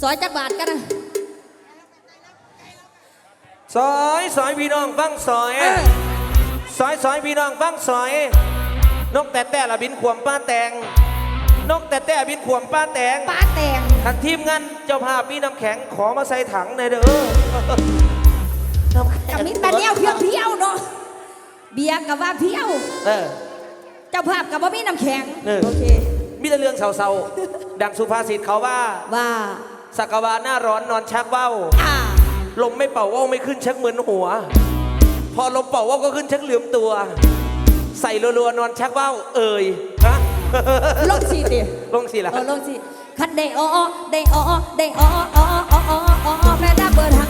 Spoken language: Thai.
ซอยจักบาทกันนะซอยซอยพี่น้องฟังซอยเออซอยซอยพี่น้องฟังซอย นกแต่แต่ละบินขวมป้าแตง นกแต่แต่บินขวมป้าแตงป้าแตงทางทีมงานเจ้าภาพมีน้ำแข็งขอมาใส่ถังหน่อยเด้อน้ำแข็กับงมิตรเนียวเพียวเพียวๆเนาะเบียร์กับว่าเพียวเออเจ้าภาพกับว่ามีน้ำแข็งเออโอเคมีแต่เรื่องเศร้าๆดังสุภาษิตเขาว่าว่า สักวาหน้าร้อนนอนชักเบ้า ลมไม่เป่าว่าไม่ขึ้นชักเหมือนหัว พอลมเป่าว่าก็ขึ้นชักเหลือมตัว ใส่รัวๆนอนชักว่าาเอ่ยฮะลงสีดิลงสีละเออลงสีคันเด้อเดอเด้อ้อได้อ้ออ้ออ้ออ้อแม่ดอเปิดหอง